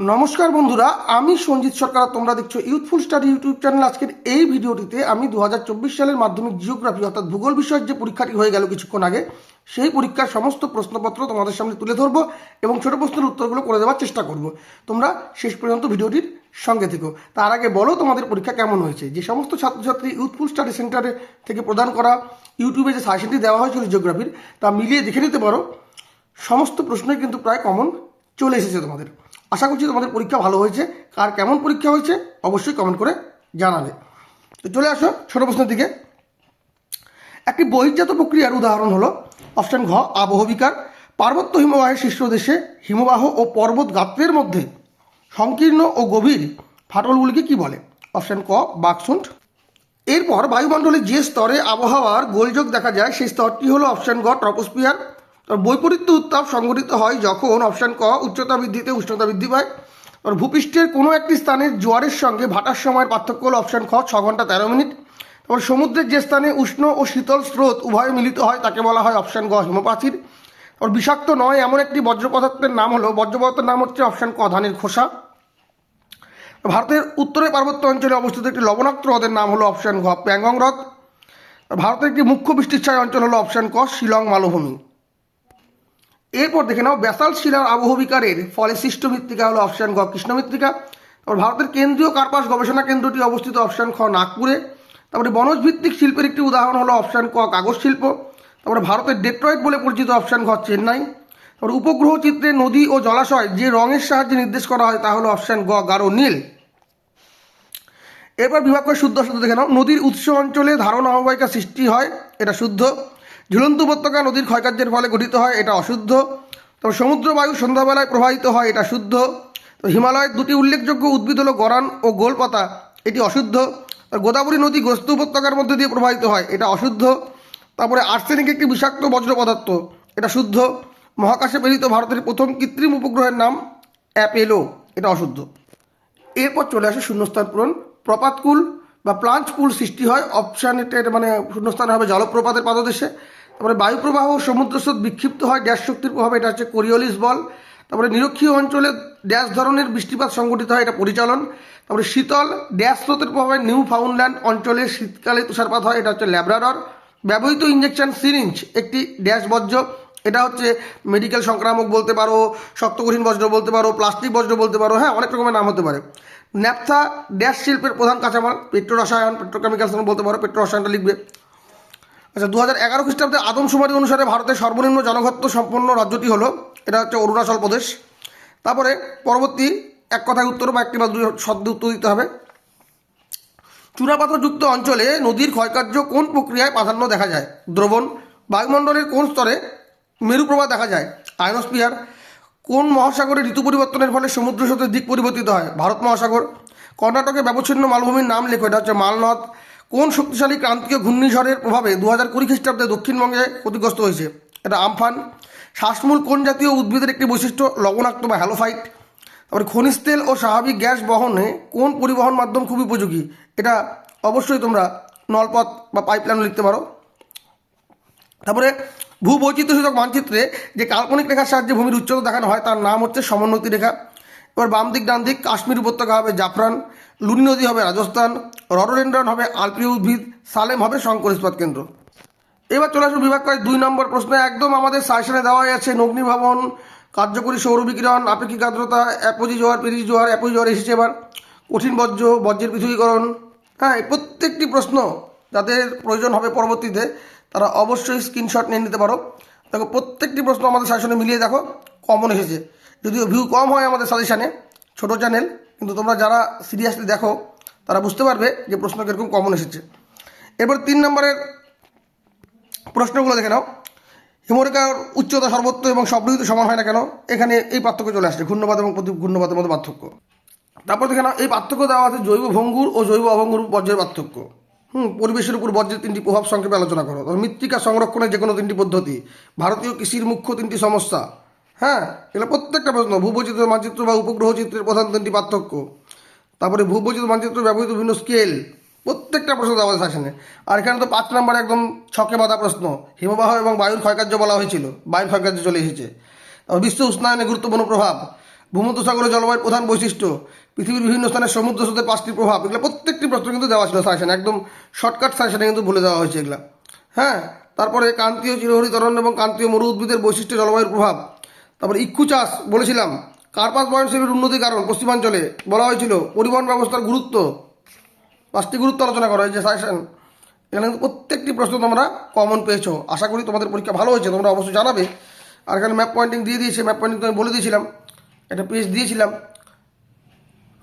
নমস্কার বন্ধুরা, আমি সঞ্জিত সরকার তোমরা দেখছ ইউথফুল স্টাডি ইউটিউব চ্যানেল আজকের এই ভিডিওটিতে আমি দু হাজার চব্বিশ সালের মাধ্যমিক জিওগ্রাফি অর্থাৎ ভূগোল বিষয়ের যে পরীক্ষাটি হয়ে গেল কিছুক্ষণ আগে, সেই পরীক্ষার সমস্ত প্রশ্নপত্র তোমাদের সামনে তুলে ধরবো এবং ছোট প্রশ্নের উত্তরগুলো করে দেওয়ার চেষ্টা করব। তোমরা শেষ পর্যন্ত ভিডিওটির সঙ্গে থেকো। তার আগে বলো তোমাদের পরীক্ষা কেমন হয়েছে? যে সমস্ত ছাত্রছাত্রী ইউথফুল স্টাডি সেন্টারে থেকে প্রদান করা ইউটিউবে যে সাজেশনটি দেওয়া হয়েছিল জিওগ্রাফির তা মিলিয়ে দেখে নিতে পারো। সমস্ত প্রশ্নই কিন্তু প্রায় কমন চলে এসেছে তোমাদের। আশা করছি তোমাদের পরীক্ষা ভালো হয়েছে। কার কেমন পরীক্ষা হয়েছে, অবশ্যই কমেন্ট করে জানাবে। তো চলে আসো ছোট প্রশ্নের দিকে। একটি বহির্জাত প্রক্রিয়ার উদাহরণ হলো অপশন ঘ আবহবিকার পার্বত্য হিমবাহের শীর্ষদেশে হিমবাহ ও পর্বত গাত্রের মধ্যে সংকীর্ণ ও গভীর ফাটলগুলিকে কি বলে? অপশন ক, বাকসুন্ট। এরপর বায়ুমণ্ডলে যে স্তরে আবহাওয়ার গোলযোগ দেখা যায়, সেই স্তরটি হলো অপশন গ ট্রপোস্পিয়ার বৈপরীত্য উত্তাপ সংঘটিত হয় যখন অপশন ক উচ্চতা বৃদ্ধিতে উষ্ণতা বৃদ্ধি পায়। আর ভূপৃষ্ঠের কোনো একটি স্থানের জোয়ারের সঙ্গে ভাটার সময়ের পার্থক্য হল অপশন খ, ছ ঘণ্টা তেরো মিনিট। তারপর সমুদ্রের যে স্থানে উষ্ণ ও শীতল স্রোত উভয় মিলিত হয় তাকে বলা হয় অপশন গ হিমপ্রাচীর আর বিষাক্ত নয় এমন একটি বজ্র পদার্থের নাম হলো বজ্র পদার্থের নাম হচ্ছে অপশন ক, ধানের খোসা। ভারতের উত্তরে পার্বত্য অঞ্চলে অবস্থিত একটি লবণাক্ত হ্রদের নাম হলো অপশন ঘ প্যাংগং হ্রদ। ভারতের একটি মুখ্য বৃষ্টিচ্ছায় অঞ্চল হলো অপশন ক, শিলং মালভূমি। এরপর দেখে নাও, ব্যাসাল শিলার আবহবিকারের ফলে সৃষ্ট মৃত্তিকা হলো অপশন গ, কৃষ্ণ মৃত্তিকা। তারপর ভারতের কেন্দ্রীয় কার্পাস গবেষণা কেন্দ্রটি অবস্থিত অপশন খ, নাগপুরে। তারপরে বনজ ভিত্তিক শিল্পের একটি উদাহরণ হলো অপশান ক, কাগজ শিল্প। তারপরে ভারতের ডেট্রয়েট বলে পরিচিত অপশন ঘ, চেন্নাই। তারপর উপগ্রহ চিত্রে নদী ও জলাশয় যে রঙের সাহায্যে নির্দেশ করা হয় তা হলো অপশান গ, গাঢ় নীল। এরপর বিভাগ করে শুদ্ধ শুদ্ধ দেখে নাও। নদীর উৎস অঞ্চলে ধারণ অববাহিকা সৃষ্টি হয়, এটা শুদ্ধ। ঝুলন্ত উপত্যকা নদীর ক্ষয়কার্যের ফলে গঠিত হয়, এটা অশুদ্ধ। তবে সমুদ্র বায়ু সন্ধ্যাবেলায় প্রবাহিত হয়, এটা শুদ্ধ। তো হিমালয়ের দুটি উল্লেখযোগ্য উদ্ভিদ হলো গরান ও গোলপাতা, এটি অশুদ্ধ। গোদাবরী নদী গ্রস্ত উপত্যকার মধ্যে দিয়ে প্রবাহিত হয়, এটা অশুদ্ধ। তারপরে আর্সেনিক একটি বিষাক্ত বজ্র পদার্থ, এটা শুদ্ধ। মহাকাশে প্রেরিত ভারতের প্রথম কৃত্রিম উপগ্রহের নাম অ্যাপেলো, এটা অশুদ্ধ। এরপর চলে আসে শূন্যস্থান পূরণ। প্রপাতকুল বা প্লাঞ্চ পুল সৃষ্টি হয়, অপশান এটা মানে শূন্যস্থানে হবে জলপ্রপাতের পাদদেশে। তারপরে বায়ুপ্রবাহ সমুদ্র স্রোত বিক্ষিপ্ত হয় ড্যাশ শক্তির প্রভাবে। এটা হচ্ছে কোরিওলিস বল। তারপরে নিরক্ষীয় অঞ্চলে ড্যাশ ধরনের বৃষ্টিপাত সংঘটিত হয়, এটা পরিচালন। তারপরে শীতল ড্যাশ স্রোতের প্রভাবে নিউ ফাউন্ডল্যান্ড অঞ্চলে শীতকালে তুষারপাত হয়, এটা হচ্ছে ল্যাব্রাডর ব্যবহৃত ইঞ্জেকশন সিরিঞ্জ একটি ড্যাশ বজ্র এটা হচ্ছে মেডিকেল সংক্রামক বলতে পারো শক্ত কঠিন বজ্র বলতে পারো প্লাস্টিক বজ্র বলতে পারো হ্যাঁ অনেক রকমের নাম হতে পারে। ন্যাপথা ড্যাশ শিল্পের প্রধান কাঁচামাল পেট্রো রসায়ন পেট্রোকেমিক্যালস বলতে পারো পেট্রো রসায়নটা লিখবে। আচ্ছা দু হাজার এগারো খ্রিস্টাব্দে আদমশুমারি অনুসারে ভারতের সর্বনিম্ন জনঘত্ব সম্পন্ন রাজ্যটি হলো, এটা হচ্ছে অরুণাচল প্রদেশ। তারপরে পরবর্তী এক কথায় উত্তর বা একটি বা দুই শব্দে উত্তর দিতে হবে। চূড়াপাথরযুক্ত অঞ্চলে নদীর ক্ষয়কার্য কোন প্রক্রিয়ায় প্রাধান্য দেখা যায়? দ্রবণ, বায়ুমণ্ডলের কোন স্তরে মেরুপ্রবাহ দেখা যায়? আয়নস্পিয়ার কোন মহাসাগরে ঋতু পরিবর্তনের ফলে সমুদ্র স্রোতের দিক পরিবর্তিত হয়? ভারত মহাসাগর কর্ণাটকে ব্যবচ্ছিন্ন মালভূমির নাম লেখো, এটা হচ্ছে মালনদ। কোন শক্তিশালী ক্রান্তীয় ঘূর্ণিঝড়ের প্রভাবে দু হাজার কুড়ি খ্রিস্টাব্দে দক্ষিণবঙ্গে ক্ষতিগ্রস্ত হয়েছে? এটা আমফান। শ্বাসমূল কোন জাতীয় উদ্ভিদের একটি বৈশিষ্ট্য? লবণাক্ত বা হ্যালোফাইট। তারপরে খনিজ তেল ও স্বাভাবিক গ্যাস বহনে কোন পরিবহন মাধ্যম খুব উপযোগী? এটা অবশ্যই তোমরা নলপথ বা পাইপলাইন লিখতে পারো। তারপরে ভূবৈচিত্র্যসূচক মানচিত্রে যে কাল্পনিক রেখার সাহায্যে ভূমির উচ্চতা দেখানো হয়, তার নাম হচ্ছে সমোন্নতি রেখা। এবার বাম দিক, ডান দিক, কাশ্মীর উপত্যকা হবে জাফরান, লুনি নদী হবে রাজস্থান রডোডেন্ড্রন হবে আলপীয় উদ্ভিদ, সালেম হবে শঙ্কর ইস্পাত কেন্দ্র। এবার চলে আসব বিভাগ করে দুই নম্বর প্রশ্ন। একদম আমাদের সাজেশনে দেওয়াই আছে নগ্নি ভবন, কার্যকরী সৌর বিকিরণ, আপেক্ষিক আর্দ্রতা, অ্যাপোজি জোয়ার পেরিস জোয়ার, অ্যাপোজি জোয়ার এসেছে এবার। কঠিন বর্জ্য, বর্জ্যের পৃথকীকরণ। হ্যাঁ প্রত্যেকটি প্রশ্ন যাদের প্রয়োজন হবে পরবর্তীতে, তারা অবশ্যই স্ক্রিনশট নিয়ে নিতে পারো। দেখো, প্রত্যেকটি প্রশ্ন আমাদের সাজেশনে মিলিয়ে দেখো। কমন এসেছে। যদিও ভিউ কম হয় আমাদের সাজেশানে ছোটো চ্যানেল কিন্তু তোমরা যারা সিরিয়াসলি দেখো, তারা বুঝতে পারবে যে প্রশ্ন কীরকম কমন এসেছে। এরপর তিন নম্বরের প্রশ্নগুলো দেখে নাও। হিমরেখার উচ্চতা সর্বত্র এবং সব ঋতুতে সমান হয় না কেন? এখানে এই পার্থক্য চলে আসছে, ঘূর্ণবাদ এবং প্রতি ঘূর্ণবাদের মধ্যে পার্থক্য। তারপর দেখে নাও, এই পার্থক্য দেওয়া আছে জৈব ভঙ্গুর ও জৈব অভঙ্গুর বজ্রের পার্থক্য। হুম, পরিবেশের উপর বজ্রের তিনটি প্রভাব সংক্ষেপে আলোচনা করো। মৃত্তিকা সংরক্ষণের যে কোনো তিনটি পদ্ধতি। ভারতীয় কৃষির মুখ্য তিনটি সমস্যা। হ্যাঁ এগুলো প্রত্যেকটা প্রশ্ন। ভূবৈচিত্র মানচিত্র বা উপগ্রহ চিত্রের প্রধান তিনটি পার্থক্য। তারপরে ভূবৈচিত্র মানচিত্র ব্যবহৃত বিভিন্ন স্কেল প্রত্যেকটা প্রশ্ন দেওয়া আছে আর এখানে তো পাঁচ নম্বর একদম ছকে বাঁধা প্রশ্ন। হিমবাহ এবং বায়ুর ক্ষয়কার্য বলা হয়েছিল। বায়ুর ক্ষয়কার্য চলে এসেছে। তারপর বিশ্ব উষ্ণায়নে গুরুত্বপূর্ণ প্রভাব। ভূমধ্যসাগরের জলবায়ুর প্রধান বৈশিষ্ট্য। পৃথিবীর বিভিন্ন স্থানে সমুদ্র স্রোতের পাঁচটি প্রভাব। এগুলো প্রত্যেকটি প্রশ্ন কিন্তু দেওয়া ছিল সাজেশন একদম শর্টকাট সাজেশনে কিন্তু বলে দেওয়া হয়েছে এগুলা। হ্যাঁ তারপরে কান্তীয় চিরহরি তরণ এবং কান্তীয় মরু উদ্ভিদের বৈশিষ্ট্য জলবায়ুর প্রভাব। তারপরে ইক্ষু চাষ বলেছিলাম। কার্পাস বয়নশিল্পের উন্নতির কারণ পশ্চিমাঞ্চলে বলা হয়েছিল, পরিবহন ব্যবস্থার গুরুত্ব। পাঁচটি গুরুত্ব আলোচনা করা হয়েছে, সাজেশন। এখানে প্রত্যেকটি প্রশ্ন তোমরা কমন পেয়েছ। আশা করি তোমাদের পরীক্ষা ভালো হয়েছে, তোমরা অবশ্যই জানাবে। আর এখানে ম্যাপ পয়েন্টিং দিয়ে দিয়েছে ম্যাপ পয়েন্টিং তো আমি বলে দিয়েছিলাম। একটা পেজ দিয়েছিলাম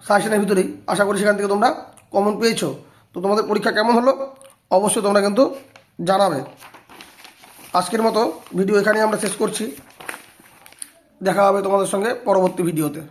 সাজেশনের ভিতরেই। আশা করি সেখান থেকে তোমরা কমন পেয়েছ। তো তোমাদের পরীক্ষা কেমন হলো? অবশ্যই তোমরা কিন্তু জানাবে। আজকের মতো ভিডিও এখানেই আমরা শেষ করছি। দেখা হবে তোমাদের সঙ্গে পরবর্তী ভিডিওতে।